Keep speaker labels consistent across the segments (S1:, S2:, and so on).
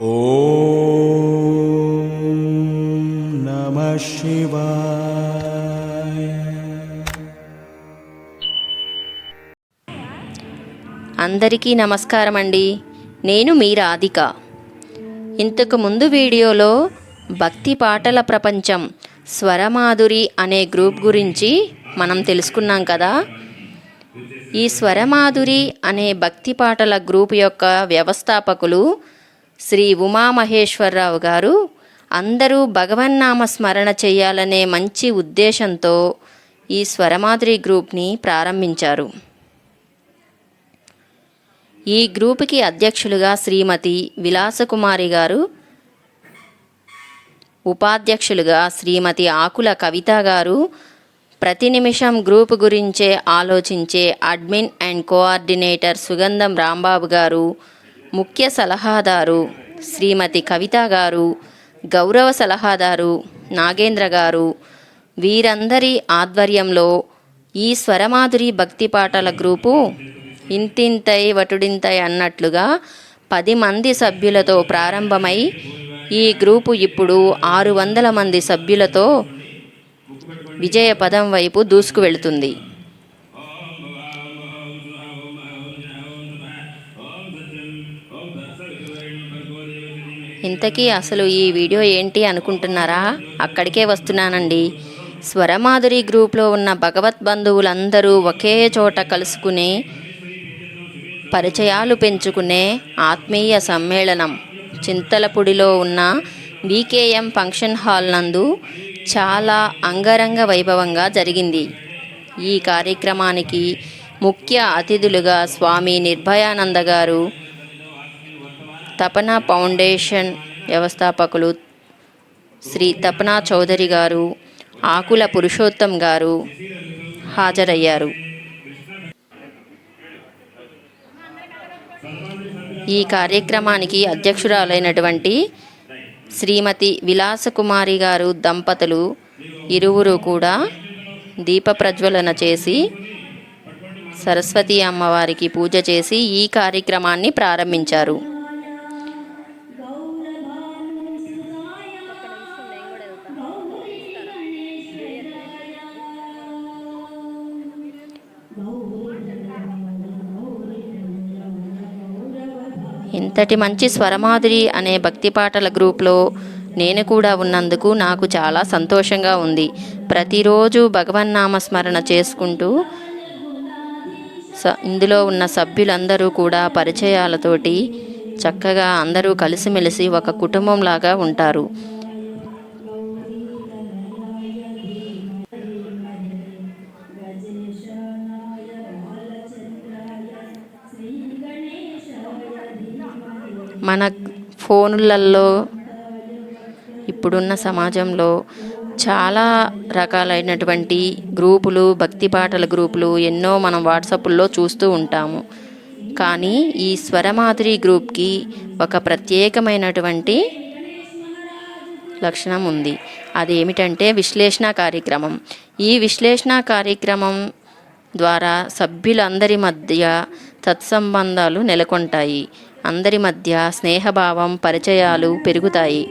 S1: నమ
S2: అందరికీ నమస్కారం అండి నేను మీ రాధిక. ఇంతకు ముందు వీడియోలో భక్తి పాటల ప్రపంచం స్వరమాధురి అనే గ్రూప్ గురించి మనం తెలుసుకున్నాం కదా. ఈ స్వరమాధురి అనే భక్తి పాటల గ్రూప్ యొక్క వ్యవస్థాపకులు శ్రీ ఉమామహేశ్వరరావు గారు అందరూ భగవన్నామ స్మరణ చేయాలనే మంచి ఉద్దేశంతో ఈ స్వరమాద్రి గ్రూప్ని ప్రారంభించారు. ఈ గ్రూపుకి అధ్యక్షులుగా శ్రీమతి విలాసకుమారి గారు ఉపాధ్యక్షులుగా శ్రీమతి ఆకుల కవిత గారు ప్రతి నిమిషం గ్రూప్ గురించే ఆలోచించే అడ్మిన్ అండ్ కోఆర్డినేటర్ సుగంధం రాంబాబు గారు ముఖ్య సలహాదారు శ్రీమతి కవిత గారు గౌరవ సలహాదారు నాగేంద్ర గారు. వీరందరి ఆధ్వర్యంలో ఈ స్వరమాధురి భక్తి పాటల గ్రూపు ఇంతింతై వటుడింతై అన్నట్లుగా పది మంది సభ్యులతో ప్రారంభమై ఈ గ్రూపు ఇప్పుడు ఆరు వందల మంది సభ్యులతో విజయపదం వైపు దూసుకు వెళుతుంది. ఇంతకీ అసలు ఈ వీడియో ఏంటి అనుకుంటున్నారా? అక్కడికే వస్తున్నానండి. స్వరమాధురి గ్రూప్లో ఉన్న భగవత్ బంధువులందరూ ఒకే చోట కలుసుకునే పరిచయాలు పెంచుకునే ఆత్మీయ సమ్మేళనం చింతలపూడిలో ఉన్న వికేఎం ఫంక్షన్ హాల్ నందు చాలా అంగరంగ వైభవంగా జరిగింది. ఈ కార్యక్రమానికి ముఖ్య అతిథులుగా స్వామి నిర్భయానంద గారు తపన ఫౌండేషన్ వ్యవస్థాపకులు శ్రీ తపన చౌదరి గారు ఆకుల పురుషోత్తం గారు హాజరయ్యారు. ఈ కార్యక్రమానికి అధ్యక్షురాలైనటువంటి శ్రీమతి విలాసకుమారి గారు దంపతులు ఇరువురు కూడా దీప ప్రజ్వలన చేసి సరస్వతి అమ్మవారికి పూజ చేసి ఈ కార్యక్రమాన్ని ప్రారంభించారు. ఇంతటి మంచి స్వరమాధురి అనే భక్తి పాటల గ్రూప్లో నేను కూడా ఉన్నందుకు నాకు చాలా సంతోషంగా ఉంది. ప్రతిరోజు భగవన్నామ స్మరణ చేసుకుంటూ స ఇందులో ఉన్న సభ్యులందరూ కూడా పరిచయాలతోటి చక్కగా అందరూ కలిసిమెలిసి ఒక కుటుంబంలాగా ఉంటారు. మన ఫోనులలో ఇప్పుడున్న సమాజంలో చాలా రకాలైనటువంటి గ్రూపులు భక్తి పాటల గ్రూపులు ఎన్నో మనం వాట్సాప్లో చూస్తూ ఉంటాము. కానీ ఈ స్వరమాధురి గ్రూప్కి ఒక ప్రత్యేకమైనటువంటి లక్షణం ఉంది. అదేమిటంటే విశ్లేషణ కార్యక్రమం. ఈ విశ్లేషణ కార్యక్రమం ద్వారా సభ్యులందరి మధ్య సత్సంబంధాలు నెలకొంటాయి. అందరి మధ్య స్నేహభావం పరిచయాలు పెరుగుతాయి.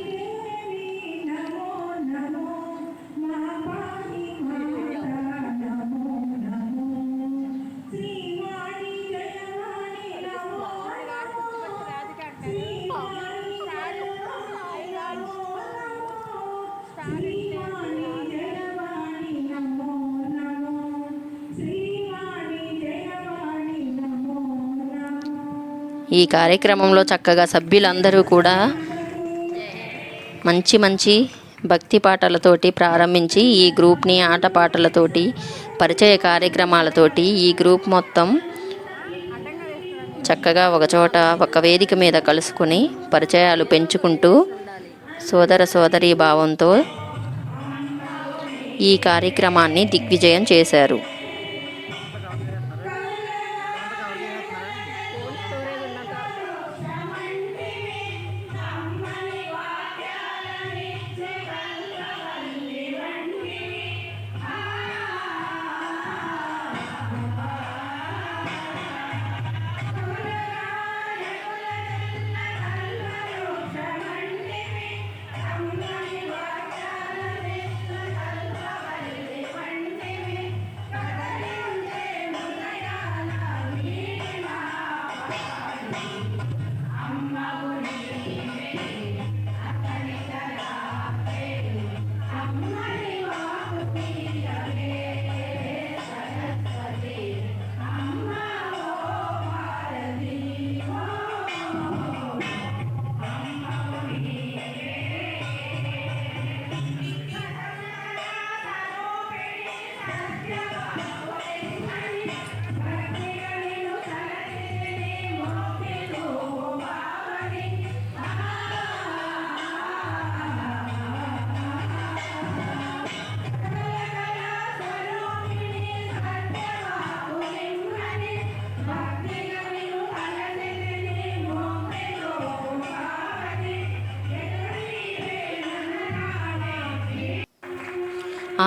S2: ఈ కార్యక్రమంలో చక్కగా సభ్యులందరూ కూడా మంచి మంచి భక్తి పాటలతోటి ప్రారంభించి ఈ గ్రూప్ని ఆటపాటలతోటి పరిచయ కార్యక్రమాలతోటి ఈ గ్రూప్ మొత్తం చక్కగా ఒకచోట ఒక వేదిక మీద కలుసుకుని పరిచయాలు పెంచుకుంటూ సోదర సోదరీ భావంతో ఈ కార్యక్రమాన్ని దిగ్విజయం చేశారు.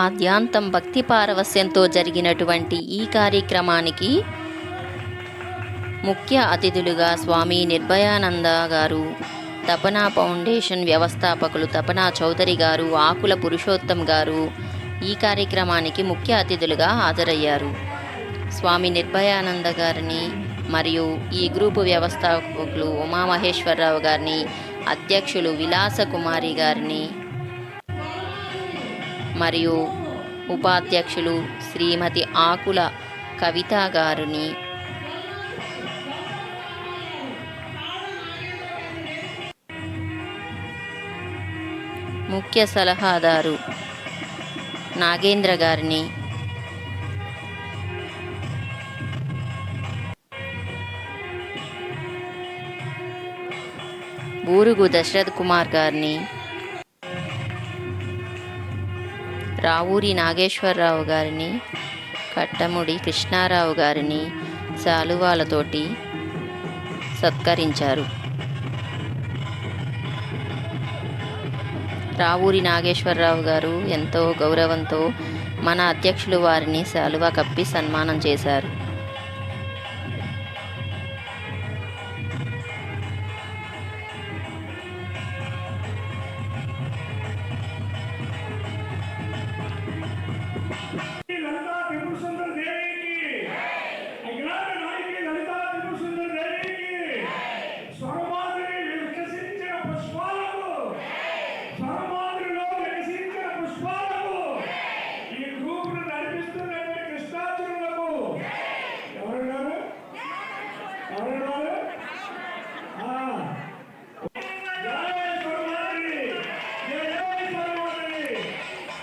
S2: ఆద్యాంతం భక్తి పారవస్యంతో జరిగినటువంటి ఈ కార్యక్రమానికి ముఖ్య అతిథులుగా స్వామి నిర్భయానంద గారు తపనా ఫౌండేషన్ వ్యవస్థాపకులు తపనా చౌదరి గారు ఆకుల పురుషోత్తం గారు ఈ కార్యక్రమానికి ముఖ్య అతిథులుగా హాజరయ్యారు. స్వామి నిర్భయానంద గారిని మరియు ఈ గ్రూపు వ్యవస్థాపకులు ఉమామహేశ్వరరావు గారిని అధ్యక్షులు విలాస కుమారి గారిని మరియు ఉపాధ్యక్షులు శ్రీమతి ఆకుల కవిత గారిని ముఖ్య సలహాదారు నాగేంద్ర గారిని. బూరుగు దశరథ్ కుమార్ గారిని. రావూరి నాగేశ్వరరావు గారిని కట్టముడి కృష్ణారావు గారిని శాలువాలతోటి సత్కరించారు. రావూరి నాగేశ్వరరావు గారు ఎంతో గౌరవంతో మన అధ్యక్షులు వారిని శాలువా కప్పి సన్మానం చేశారు.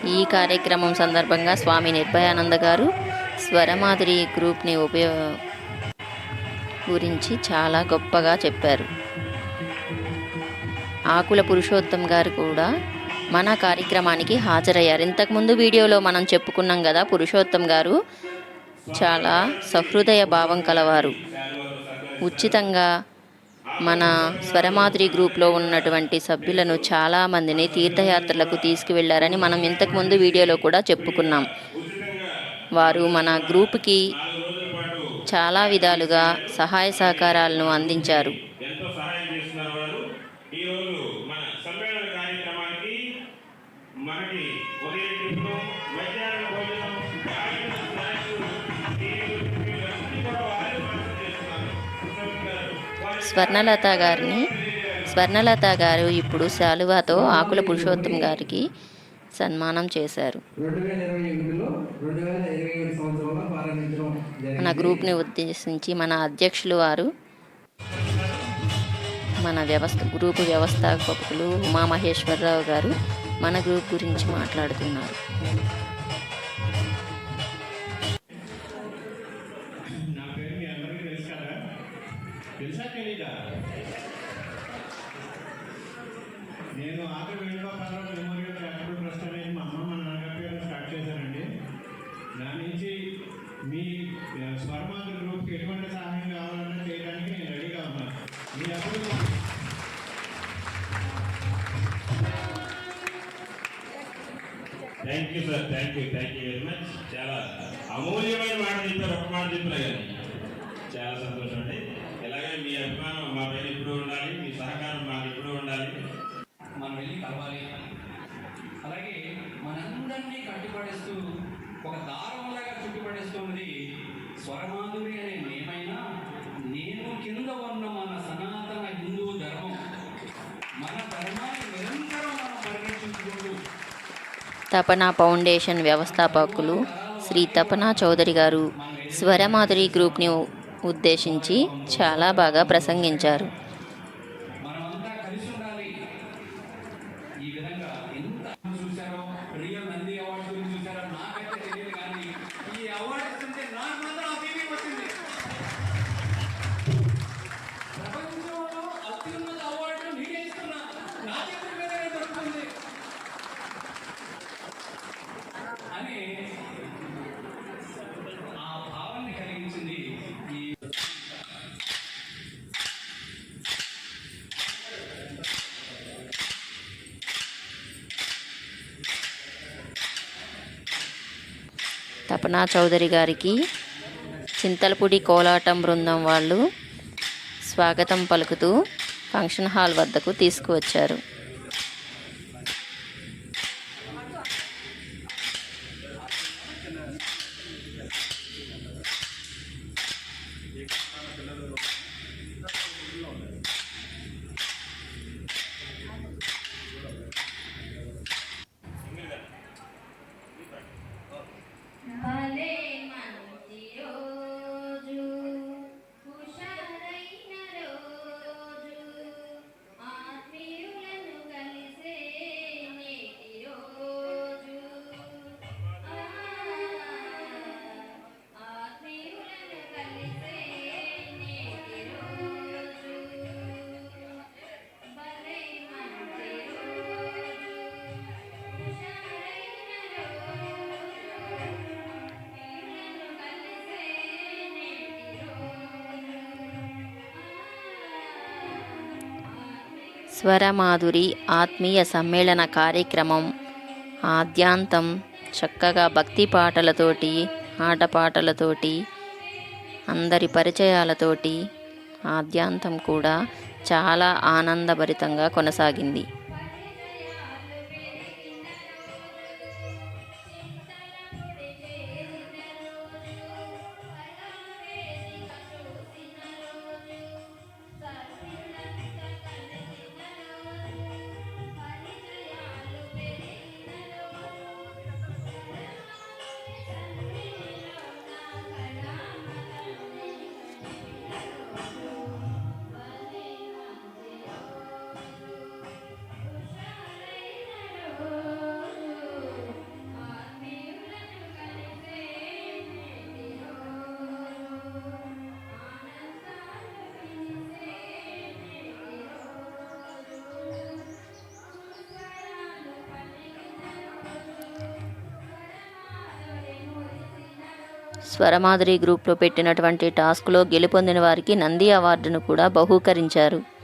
S3: ఈ
S2: కార్యక్రమం సందర్భంగా స్వామి నిర్భయానంద గారు స్వరమాదిరి గ్రూప్ని ఉపయో గురించి చాలా గొప్పగా చెప్పారు. ఆకుల పురుషోత్తం గారు కూడా మన కార్యక్రమానికి హాజరయ్యారు. ఇంతకుముందు వీడియోలో మనం చెప్పుకున్నాం కదా పురుషోత్తం గారు చాలా సహృదయ భావం కలవారు. ఉచితంగా మన స్వరమాదిరి గ్రూప్లో ఉన్నటువంటి సభ్యులను చాలామందిని తీర్థయాత్రలకు తీసుకువెళ్ళారని మనం ఇంతకుముందు వీడియోలో కూడా చెప్పుకున్నాం. వారు మన గ్రూప్కి చాలా విధాలుగా సహాయ సహకారాలను అందించారు. స్వర్ణలత గారిని స్వర్ణలత గారు ఇప్పుడు శాలువాతో ఆకుల పురుషోత్తం గారికి సన్మానం చేశారు. మన గ్రూప్ని ఉద్దేశించి మన అధ్యక్షులు వారు మన వ్యవస్థ గ్రూపు వ్యవస్థాపకులు ఉమామహేశ్వరరావు గారు మన గ్రూప్ గురించి మాట్లాడుతున్నారు.
S4: తెలుసా నేను ఆఖరి వేణుగోపాలరావు మెమోరియల్ చారిటబుల్ ట్రస్ట్ మా అమ్మ మా నాన్నగారి స్టార్ట్ చేశానండి దాని నుంచి మీ ఆ, స్వర్మాంధ్ర గ్రూప్కి ఎటువంటి సహాయం కావాలన్నా చేయడానికి నేను రెడీగా ఉన్నాను. మీ అప్పుడు thank you sir thank you thank you very much చాలా అమూల్యమైన మాట చెప్పారు. ఒక మాట చెప్పినా కానీ. చాలా సంతోషం అండి. అభిమానం మా పైన ఉండాలి మీ సహకారం మాకు ఉండాలి.
S5: మనం వెళ్ళి కలవాలి. అలాగే మనందరినీ కట్టిపడేస్తూ ఒక దారంలాగా చుట్టుపడేస్తున్నది స్వరమాధురి అనే నేమైనా నేను కింద ఉన్న మన సనాతన హిందూ ధర్మం. మన ధర్మాన్ని నిరంతరం మనం పరిరక్షించుకుంటూ
S2: తపనా ఫౌండేషన్ వ్యవస్థాపకులు శ్రీ తపనా చౌదరి గారు స్వరమాధురి గ్రూప్ని ఉద్దేశించి చాలా బాగా ప్రసంగించారు
S5: మనమంతా కలిసి ఉండాలి ఈ విధంగా ఎంత చూశారో రియల్ నంది అవార్డు గురించి చూశారో నాకైతే తెలియదు కానీ ఈ అవార్డు ఇస్తుంటే నాకు మాత్రం ఆ ఫీలింగ్ వచ్చింది ప్రపంచంలో అత్యున్నత అవార్డు నేనే ఇస్తున్నా నా చేతుల మీదనే దొరుకుతుంది అని ఆ భావాన్ని కలిగించింది ఈ
S6: తపనా చౌదరి గారికి చింతలపూడి కోలాటం బృందం వాళ్ళు స్వాగతం పలుకుతూ ఫంక్షన్ హాల్ వద్దకు తీసుకువచ్చారు. స్వరమాధురి ఆత్మీయ సమ్మేళన కార్యక్రమం. ఆద్యాంతం చక్కగా భక్తి పాటలతోటి ఆటపాటలతోటి అందరి పరిచయాలతోటి ఆద్యాంతం కూడా చాలా ఆనందభరితంగా కొనసాగింది. స్వరమాధురి గ్రూప్లో పెట్టినటువంటి టాస్క్లో గెలుపొందిన వారికి నంది అవార్డును కూడా బహూకరించారు.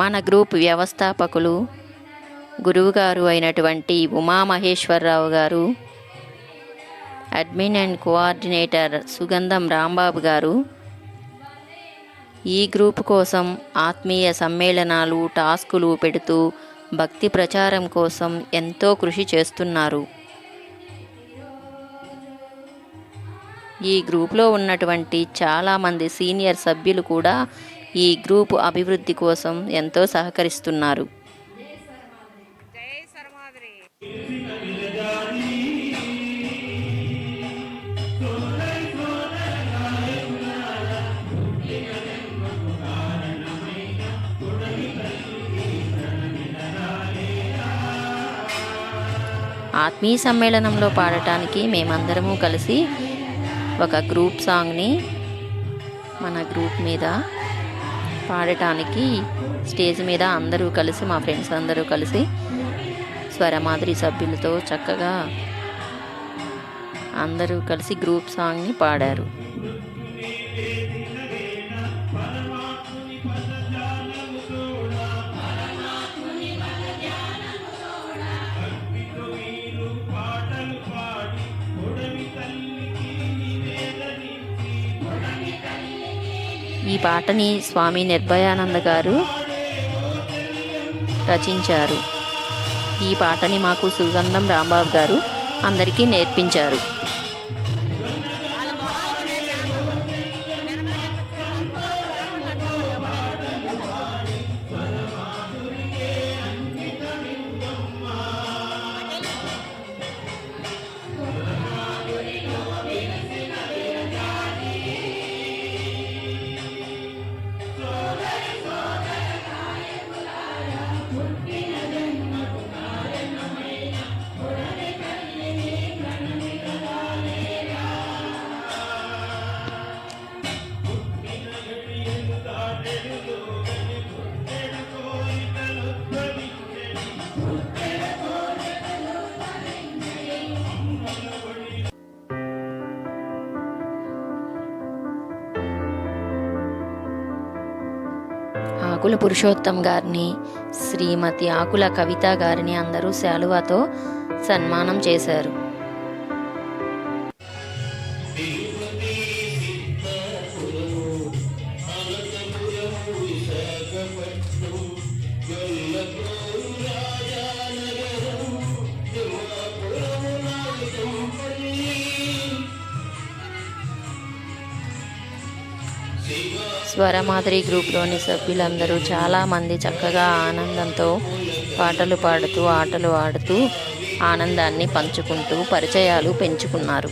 S6: మన గ్రూప్ వ్యవస్థాపకులు గురువుగారు అయినటువంటి ఉమామహేశ్వరరావు గారు అడ్మిన్ అండ్ కోఆర్డినేటర్ సుగంధం రాంబాబు గారు ఈ గ్రూప్ కోసం ఆత్మీయ సమ్మేళనాలు టాస్కులు పెడుతూ భక్తి ప్రచారం కోసం ఎంతో కృషి చేస్తున్నారు. ఈ గ్రూప్లో ఉన్నటువంటి చాలామంది సీనియర్ సభ్యులు కూడా ఈ గ్రూప్ అభివృద్ధి కోసం ఎంతో సహకరిస్తున్నారు. ఆత్మీయ సమ్మేళనంలో పాడటానికి మేమందరము కలిసి ఒక గ్రూప్ సాంగ్ని మన గ్రూప్ మీద పాడటానికి స్టేజ్ మీద అందరూ కలిసి మా ఫ్రెండ్స్ అందరూ కలిసి స్వరమాదిరి సభ్యులతో చక్కగా అందరూ కలిసి గ్రూప్ సాంగ్ని పాడారు.
S7: ఈ పాటని స్వామి నిర్భయానంద గారు రచించారు. ఈ పాటని మాకు సుగంధం రాంబాబు గారు అందరికీ నేర్పించారు. ఆకుల పురుషోత్తం గారిని శ్రీమతి ఆకుల కవిత గారిని అందరూ శాలువాతో సన్మానం చేశారు. స్వరమాదిరి గ్రూప్లోని సభ్యులందరూ చాలామంది చక్కగా ఆనందంతో పాటలు పాడుతూ ఆటలు ఆడుతూ ఆనందాన్ని పంచుకుంటూ పరిచయాలు పెంచుకున్నారు.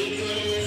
S7: Thank you.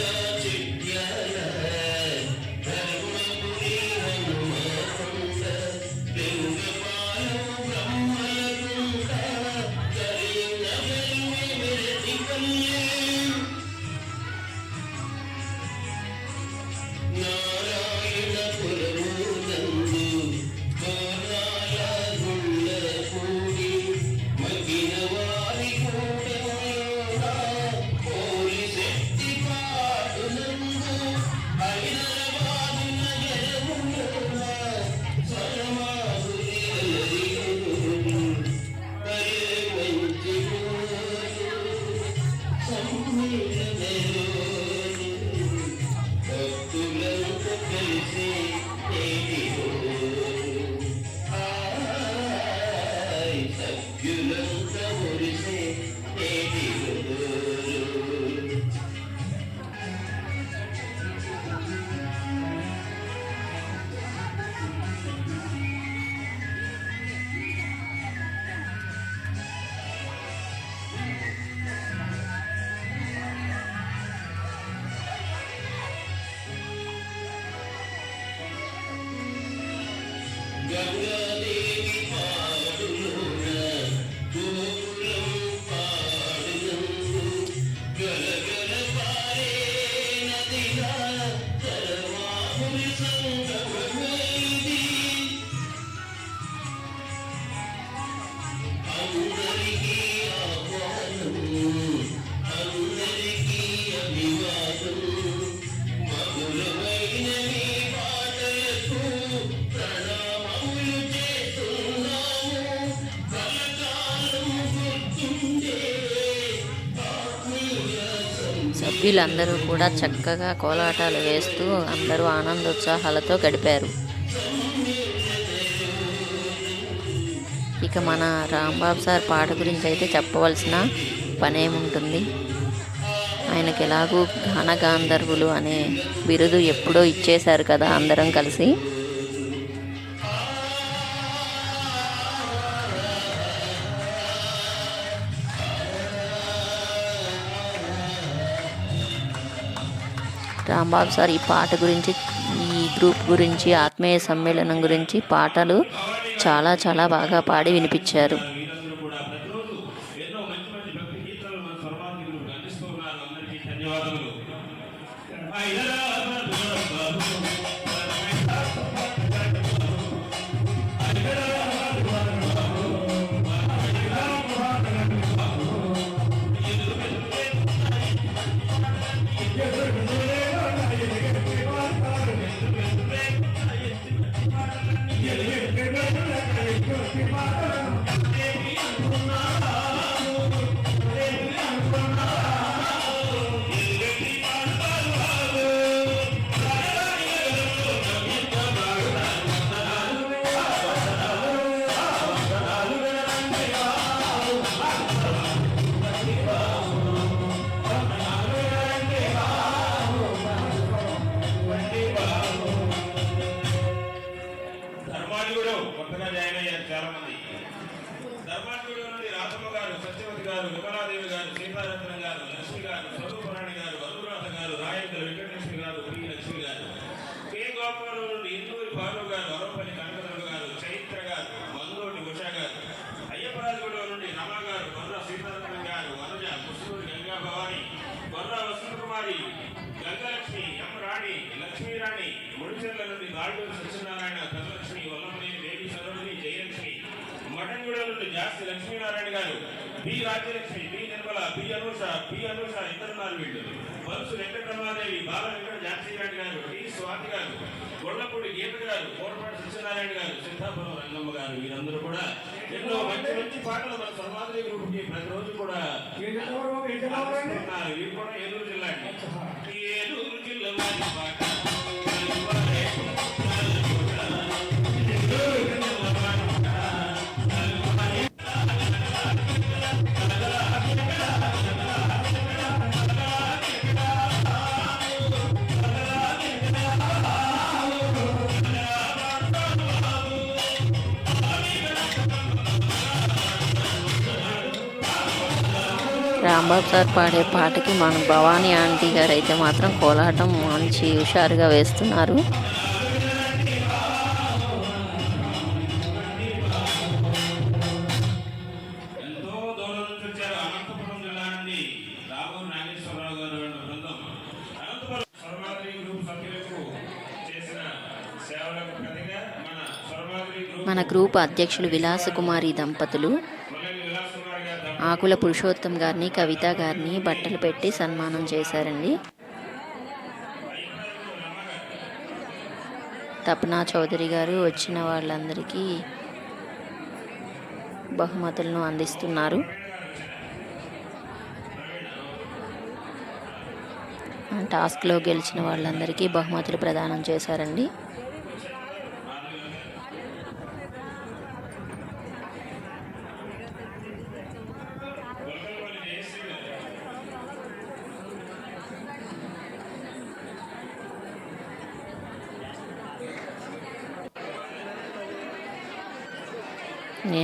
S7: వీళ్ళందరూ కూడా చక్కగా కోలాటాలు వేస్తూ అందరూ ఆనందోత్సాహాలతో గడిపారు. ఇక మన రాంబాబు సార్ పాట గురించి అయితే చెప్పవలసిన పనేముంటుంది. ఆయనకి ఎలాగూ గానగాంధర్వులు అనే బిరుదు ఎప్పుడో ఇచ్చేశారు కదా అందరం కలిసి.
S2: రాంబాబు సార్ ఈ పాట గురించి ఈ గ్రూప్ గురించి ఆత్మీయ సమ్మేళనం గురించి పాటలు చాలా చాలా బాగా పాడి వినిపించారు.
S4: లక్ష్మీనారాయణ గారు P Rajyalakshmi P Nirmala P Anusha P Anusha ఇతరున్నారు వీళ్ళు. పలుసు వెంకటరమాదేవి బాల వెంకట జాన్సీరాణి గారు టి స్వాతి గారు గొల్లపూడి గీత గారు కోరపాటి సత్యనారాయణ గారు సిద్ధాపురం రంగమ్మ గారు వీరందరూ కూడా ఎన్నో మంచి మంచి పాటలు మన సర్వాద్రి గ్రూప్కి ప్రతిరోజు కూడా. వీరు? కూడా ఏలూరు జిల్లా అండి. ఏలూరు జిల్లా
S2: రాంబాబు సార్ పాడే పాటకి మన భవానీ ఆంటీ గారు అయితే మాత్రం కోలాటం మంచి హుషారుగా వేస్తున్నారు.
S4: మన గ్రూప్
S2: అధ్యక్షులు విలాసకుమారి దంపతులు
S4: మురళి విలాస్ కుమార్ గారు
S2: ఆకుల పురుషోత్తం గారిని కవిత గారిని బట్టలు పెట్టి సన్మానం చేశారండి. తపనా చౌదరి గారు వచ్చిన వాళ్ళందరికీ బహుమతులను అందిస్తున్నారు. టాస్క్లో గెలిచిన వాళ్ళందరికీ బహుమతులు ప్రదానం చేశారండి.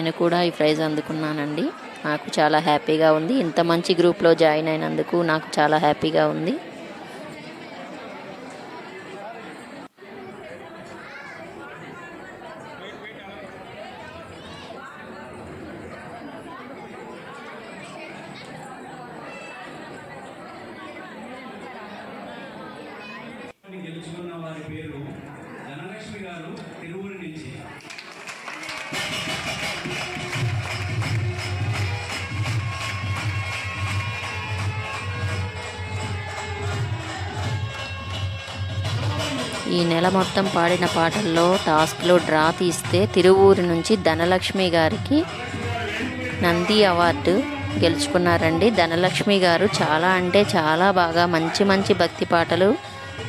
S2: నేను కూడా ఈ ప్రైజ్ అందుకున్నానండి. నాకు చాలా హ్యాపీగా ఉంది. ఇంత మంచి గ్రూప్లో జాయిన్ అయినందుకు నాకు చాలా హ్యాపీగా ఉంది. పాడిన పాటల్లో టాస్క్లో డ్రా తీస్తే తిరువూరు నుంచి ధనలక్ష్మి గారికి నంది అవార్డు గెలుచుకున్నారండి. ధనలక్ష్మి గారు చాలా అంటే చాలా బాగా మంచి మంచి భక్తి పాటలు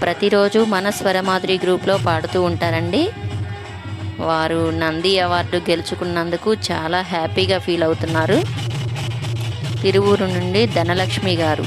S2: ప్రతిరోజు మన స్వరమాధురి గ్రూప్లో పాడుతూ ఉంటారండి. వారు నంది అవార్డు గెలుచుకున్నందుకు చాలా హ్యాపీగా ఫీల్ అవుతున్నారు. తిరువూరు నుండి ధనలక్ష్మి గారు.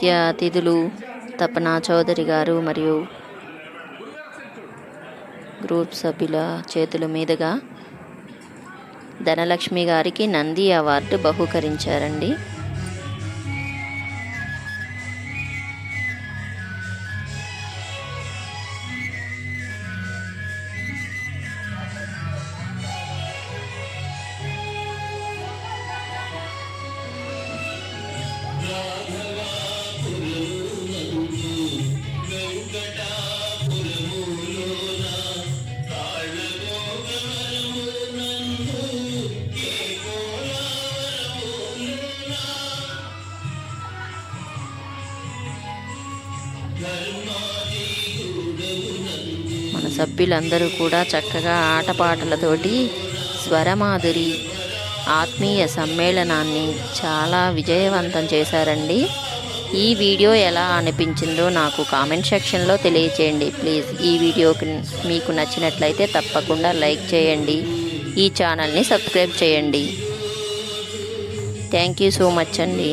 S2: ముఖ్య అతిథులు తపన చౌదరి గారు మరియు గ్రూప్ సభ్యుల చేతుల మీదుగా ధనలక్ష్మి గారికి నంది అవార్డు బహుకరించారండి. సభ్యులందరూ కూడా చక్కగా ఆటపాటలతోటి స్వరమాధురి ఆత్మీయ సమ్మేళనాన్ని చాలా విజయవంతం చేశారండి. ఈ వీడియో ఎలా అనిపించిందో నాకు కామెంట్ సెక్షన్లో తెలియచేయండి. ప్లీజ్ ఈ వీడియోకి మీకు నచ్చినట్లయితే తప్పకుండా లైక్ చేయండి. ఈ ఛానల్ని సబ్స్క్రైబ్ చేయండి. థ్యాంక్ యూ సో మచ్ అండి.